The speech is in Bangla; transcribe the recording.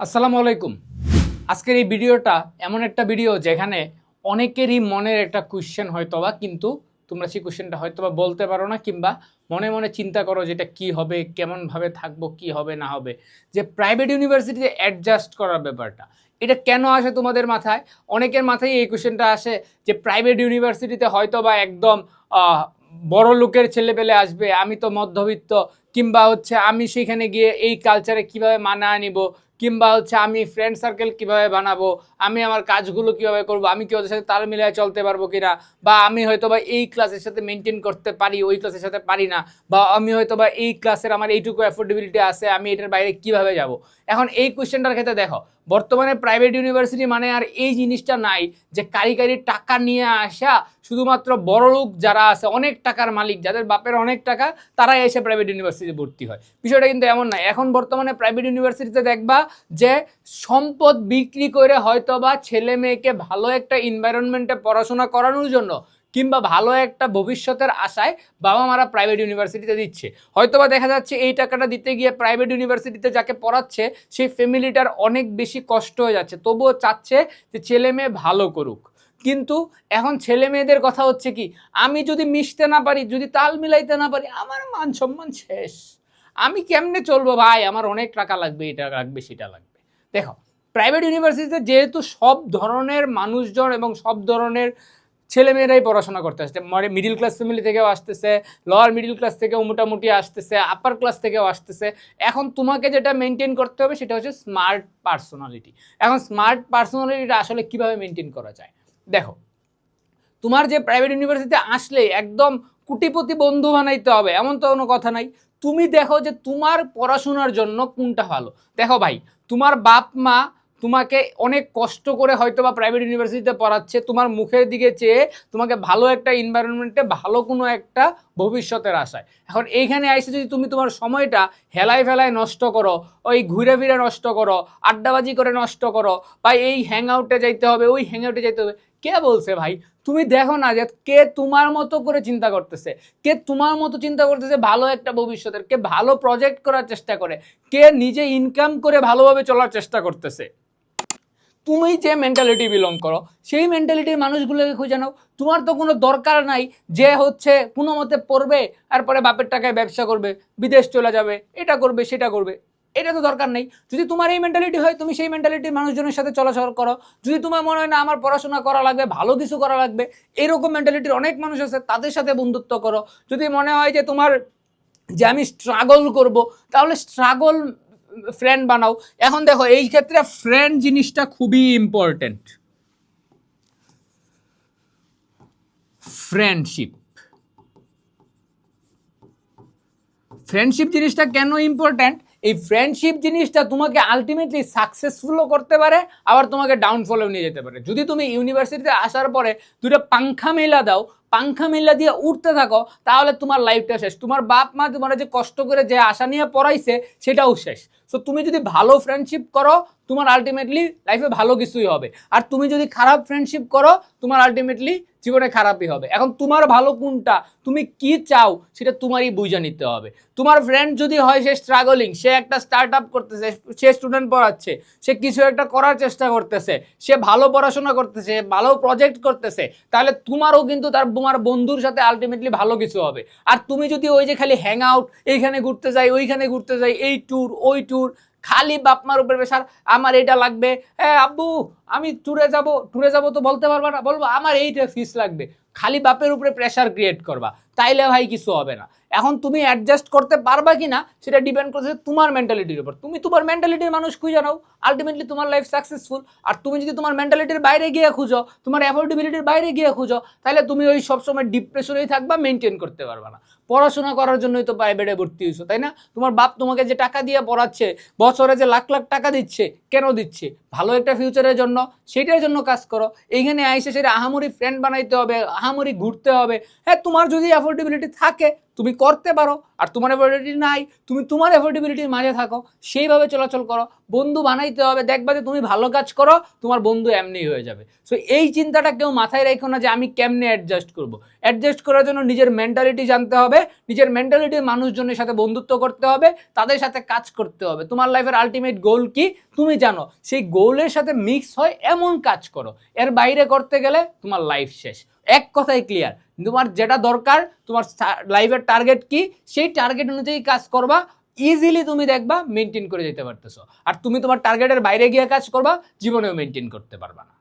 আসসালামু আলাইকুম। আজকের এই ভিডিওটা এমন একটা ভিডিও যেখানে অনেকেরই মনের একটা কোয়েশ্চেন হয়তো বা কিন্তু তোমরা সেই কোয়েশ্চেনটা হয়তো বা বলতে পারো না কিংবা মনে মনে চিন্তা করো যেটা কি হবে, কেমনভাবে থাকব, কি হবে, না হবে। যে প্রাইভেট ইউনিভার্সিটিতে অ্যাডজাস্ট করার ব্যাপারটা, এটা কেন আসে তোমাদের মাথায়? অনেকের মাথায় এই কোয়েশ্চেনটা আসে যে প্রাইভেট ইউনিভার্সিটিতে হয়তো বা একদম বড় লোকের ছেলেপেলে আসবে, আমি তো মধ্যবিত্ত, কিংবা হচ্ছে আমি সেখানে গিয়ে এই কালচারে কীভাবে মানায় নিব কিংবা হচ্ছে আমি ফ্রেন্ড সার্কেল কীভাবে বানাবো? আমি আমার কাজগুলো কীভাবে করব? আমি কি ওদের সাথে তাল মিলিয়ে চলতে পারব কিনা? বা আমি হয়তো বা এই ক্লাসের সাথে মেনটেন করতে পারি, ওই ক্লাসের সাথে পারি না? বা আমি হয়তো বা এই ক্লাসের আমার এইটুকু অ্যাফোর্ডেবিলিটি আছে, আমি এটার বাইরে কীভাবে যাব? এখন এই কোয়েশ্চেনটার ক্ষেত্রে দেখো বর্তমানে প্রাইভেট ইউনিভার্সিটি মানে আর এই জিনিসটা নাই যে কারি কারি টাকা নিয়ে আসা শুধুমাত্র বড় লোক যারা আছে, অনেক টাকার মালিক, যাদের বাপের অনেক টাকা, তারাই এসে প্রাইভেট ইউনিভার্সিটিতে ভর্তি হয়। বিষয়টা কিন্তু এমন নয় এখন বর্তমানে প্রাইভেট ইউনিভার্সিটিতে দেখবা যে সম্পদ বিক্রি করে হয়তো বা ছেলে মেয়েকে ভালো একটা এনভায়রনমেন্টে পড়াশোনা করানোর জন্য কিংবা ভালো একটা ভবিষ্যতের আশায় বাবা মারা প্রাইভেট ইউনিভার্সিটিতে দিচ্ছে। হয়তোবা দেখা যাচ্ছে এই টাকাটা দিতে গিয়ে প্রাইভেট ইউনিভার্সিটিতে যাকে পড়াচ্ছে, সেই ফ্যামিলিটার অনেক বেশি কষ্ট হয়ে যাচ্ছে। তবুও চাচ্ছে যে ছেলে মেয়ে ভালো করুক। কিন্তু এখন ছেলে মেয়েদের কথা হচ্ছে কি, আমি যদি মিশতে না পারি, যদি তাল মিলাইতে না পারি, আমার মান সম্মান শেষ। আমি কেমনে চলবো ভাই? আমার অনেক টাকা লাগবে, এটা লাগবে, সেটা লাগবে। দেখো প্রাইভেট ইউনিভার্সিটিতে যেহেতু সব ধরনের মানুষজন এবং সব ধরনের ছেলেমেয়েরাই পড়াশোনা করতে আসছে। মানে মিডিল ক্লাস ফ্যামিলি থেকেও আসতেছে লোয়ার মিডিল ক্লাস থেকেও মোটামুটি আসতেছে আপার ক্লাস থেকেও আসতেছে। এখন তোমাকে যেটা মেনটেন করতে হবে সেটা হচ্ছে স্মার্ট পার্সোনালিটি এখন স্মার্ট পার্সোনালিটিটা আসলে কীভাবে মেনটেন করা যায়? দেখো, তোমার যে প্রাইভেট ইউনিভার্সিটিতে আসলে একদম কুটিপতি বন্ধু বানাইতে হবে, এমন তো কোনো কথা নাই। তুমি দেখো যে তোমার পড়াশোনার জন্য কোনটা ভালো। দেখো ভাই, তোমার বাপ মা তোমাকে অনেক কষ্ট করে হয়তো বা প্রাইভেট ইউনিভার্সিটিতে পড়াচ্ছে, তোমার মুখের দিকে চেয়ে তোমাকে ভালো একটা এনভায়রনমেন্টে ভালো কোনো একটা ভবিষ্যতের আশায়। এখন এইখানে আইসে যদি তুমি তোমার সময়টা হেলায় ফেলায় নষ্ট করো, ওই ঘুরে ফিরে নষ্ট করো, আড্ডাবাজি করে নষ্ট করো, বা এই হ্যাং আউটে যাইতে হবে, ওই হ্যাং আউটে যাইতে হবে, কে বলছে ভাই? তুমি দেখো না যে কে তোমার মতো করে চিন্তা করতেছে, কে তোমার মতো চিন্তা করতেছে ভালো একটা ভবিষ্যতের, কে ভালো প্রজেক্ট করার চেষ্টা করে, কে নিজে ইনকাম করে ভালোভাবে চলার চেষ্টা করতেছে। তুমি যে মেন্টালিটি বিলং করো, সেই মেন্টালিটির মানুষগুলোকে খুঁজে নাও। তোমার তো কোনো দরকার নাই যে হচ্ছে কোনো মতে পড়বে, তারপরে বাপের টাকায় ব্যবসা করবে, বিদেশ চলে যাবে, এটা করবে, সেটা করবে। এটা তো দরকার নেই। যদি তোমার এই মেন্টালিটি হয়, তুমি সেই মেন্টালিটির মানুষজনের সাথে চলাচল করো। যদি তোমার মনে হয়, না, আমার পড়াশোনা করা লাগবে, ভালো কিছু করা লাগবে, এরকম মেন্টালিটির অনেক মানুষ আছে, তাদের সাথে বন্ধুত্ব করো। যদি মনে হয় যে তোমার যে আমি স্ট্রাগল করব, তাহলে স্ট্রাগল ফ্রেন্ড বানাও। এখন দেখো, এই ক্ষেত্রে ফ্রেন্ড জিনিসটা খুবই ইম্পর্টেন্ট ফ্রেন্ডশিপ ফ্রেন্ডশিপ জিনিসটা কেন ইম্পর্ট্যান্ট এই ফ্রেন্ডশিপ জিনিসটা তোমাকে আলটিমেটলি সাকসেসফুলও করতে পারে, আবার তোমাকে ডাউনফলেও নিয়ে যেতে পারে। যদি তুমি ইউনিভার্সিটিতে আসার পরে দুটো পাংখা মেলা দাও পাংখা মেলা দিয়ে উঠতে থাকো, তাহলে তোমার লাইফটা শেষ। তোমার বাপ মা তোমার যে কষ্ট করে যে আশা নিয়ে পড়াইছে, সেটাও শেষ। সো তুমি যদি ভালো ফ্রেন্ডশিপ করো, তোমার আলটিমেটলি লাইফে ভালো কিছুই হবে। আর তুমি যদি খারাপ ফ্রেন্ডশিপ করো, তোমার আলটিমেটলি জীবনে খারাপই হবে। এখন তোমার ভালো কোনটা? তুমি কি চাও, সেটা তোমারই বুঝে নিতে হবে। তোমার ফ্রেন্ড যদি হয়, সে স্ট্রাগলিং সে একটা স্টার্ট আপ করতেছে, সে স্টুডেন্ট পড়াচ্ছে, সে কিছু একটা করার চেষ্টা করতেছে, সে ভালো পড়াশোনা করতেছে, ভালো প্রজেক্ট করতেছে, তাহলে তোমারও কিন্তু তার তোমার বন্ধুর সাথে আলটিমেটলি ভালো কিছু হবে। আর তুমি যদি ওই যে খালি হ্যাং আউট এইখানে ঘুরতে যাই, ওইখানে ঘুরতে যাই, এই ট্যুর ওই ট্যুর খালি বাপমার উপরে প্রেশার আমার এটা লাগবে। হ্যাঁ আব্বু, আমি ট্যুরে যাব ট্যুরে যাব তো বলতে পারবা না, বলব, আমার এইটা ফিস লাগবে। খালি বাপের উপরে প্রেশার ক্রিয়েট করবা। তাইলে ভাই কিছু হবে না। এখন তুমি অ্যাডজাস্ট করতে পারবা কি না সেটা ডিপেন্ড করছে তোমার মেন্টালিটির উপর। তুমি তোমার মেন্টালিটির মানুষ খুঁজে নাও। আলটিমেটলি তোমার লাইফ সাকসেসফুল আর তুমি যদি তোমার মেন্টালিটির বাইরে গিয়ে খুঁজো, তোমার অ্যাফোর্ডেবিলিটির বাইরে গিয়ে খুঁজো তাহলে তুমি ওই সবসময় ডিপ্রেশনেই থাকবা মেনটেন করতে পারবা না। পড়াশোনা করার জন্যই তো প্রাইভেটে ভর্তি হয়েছো তাই না? তোমার বাপ তোমাকে যে টাকা দিয়ে পড়াচ্ছে, বছরে যে লাখ লাখ টাকা দিচ্ছে, কেন দিচ্ছে? ভালো একটা ফিউচারের জন্য সেটার জন্য কাজ করো। এইখানে আইসে সেটা আহামরি ফ্রেন্ড বানাইতে হবে, আহামরি ঘুরতে হবে। হ্যাঁ তোমার যদি অ্যাফোর্ডেবিলিটি থাকে, তুমি করতে পারো। আর তোমার অ্যাফোর্ডেবিলিটি নাই, তুমি তোমার অ্যাফোর্ডেবিলিটির মাঝে থাকো। সেইভাবে চলাচল করো। বন্ধু বানাইতে হবে, দেখবা যে তুমি ভালো কাজ করো, তোমার বন্ধু এমনি হয়ে যাবে। সো এই চিন্তাটা কেউ মাথায় রেখো না যে আমি কেমনে অ্যাডজাস্ট করব। অ্যাডজাস্ট করার জন্য নিজের মেন্টালিটি জানতে হবে, নিজের মেন্টালিটির মানুষজনের সাথে বন্ধুত্ব করতে হবে, তাদের সাথে কাজ করতে হবে। তোমার লাইফের আলটিমেট গোল কি? তুমি জানো, সেই গোলের সাথে মিক্স হয়, এমন কাজ করো। এর বাইরে করতে গেলে তোমার লাইফ শেষ। এক কথাই ক্লিয়ার তোমার যেটা দরকার, তোমার লাইভের টার্গেট কি? সেই টার্গেট অনুযায়ী কাজ করবা ইজিলি তুমি দেখবা মেনটেন করে যেতে পারতেছো। আর তুমি তোমার টার্গেটের বাইরে গিয়ে কাজ করবা, জীবনেও মেনটেন করতে পারবা না।